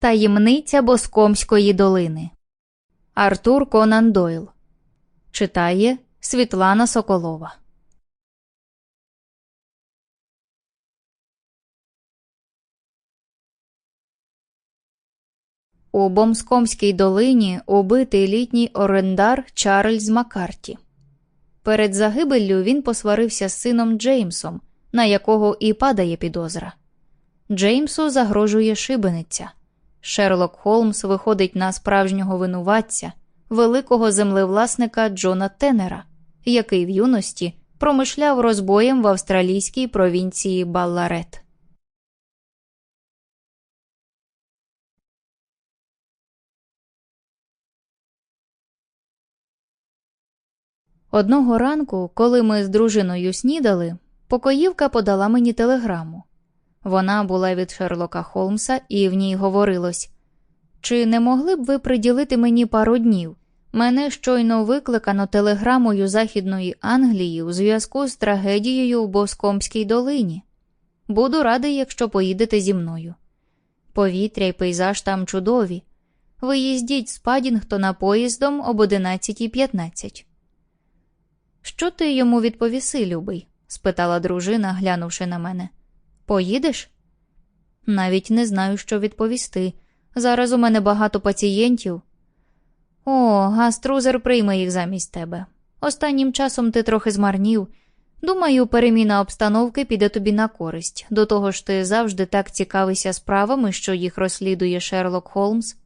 Таємниця Боскомської долини. Артур Конан Дойл. Читає Світлана Соколова. У Бомскомській долині убитий літній орендар Чарльз Маккарті. Перед загибеллю він посварився з сином Джеймсом, на якого і падає підозра. Джеймсу загрожує шибениця. Шерлок Холмс виходить на справжнього винуватця, великого землевласника Джона Теннера, який в юності промишляв розбоєм в австралійській провінції Балларет. Одного ранку, коли ми з дружиною снідали, покоївка подала мені телеграму. Вона була від Шерлока Холмса, і в ній говорилось: Чи не могли б ви приділити мені пару днів? Мене щойно викликано телеграмою Західної Англії у зв'язку з трагедією в Боскомській долині. Буду радий, якщо поїдете зі мною. Повітря й пейзаж там чудові. Виїздіть з Падінгтона поїздом об 11.15. Що ти йому відповіси, любий? спитала дружина, глянувши на мене. Поїдеш? Навіть не знаю, що відповісти. Зараз у мене багато пацієнтів. О, гаструзер прийме їх замість тебе. Останнім часом ти трохи змарнів. Думаю, переміна обстановки піде тобі на користь. До того ж, ти завжди так цікавишся справами, що їх розслідує Шерлок Холмс.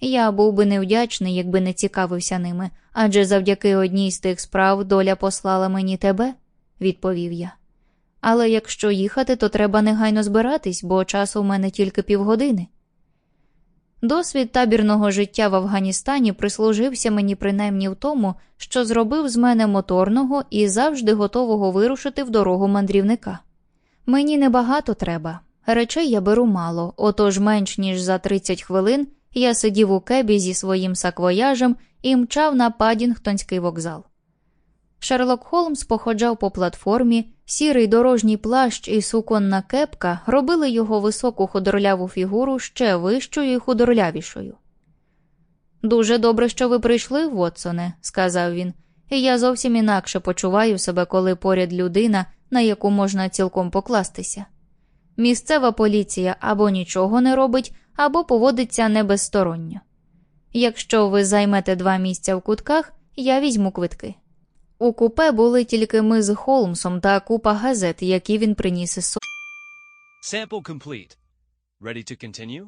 Я був би невдячний, якби не цікавився ними, адже завдяки одній з тих справ доля послала мені тебе, відповів я. Але якщо їхати, то треба негайно збиратись, бо часу в мене тільки півгодини. Досвід табірного життя в Афганістані прислужився мені принаймні в тому, що зробив з мене моторного і завжди готового вирушити в дорогу мандрівника. Мені небагато треба, речей я беру мало, отож менш ніж за 30 хвилин я сидів у кебі зі своїм саквояжем і мчав на Падінгтонський вокзал. Шерлок Холмс походжав по платформі, сірий дорожній плащ і суконна кепка робили його високу худорляву фігуру ще вищою і худорлявішою. Дуже добре, що ви прийшли, Вотсоне, сказав він, і я зовсім інакше почуваю себе, коли поряд людина, на яку можна цілком покластися. Місцева поліція або нічого не робить, або поводиться не безсторонньо. Якщо ви займете два місця в кутках, я візьму квитки. У купе були тільки ми з Холмсом та купа газет, які він приніс із собою. Sample complete. Ready to continue?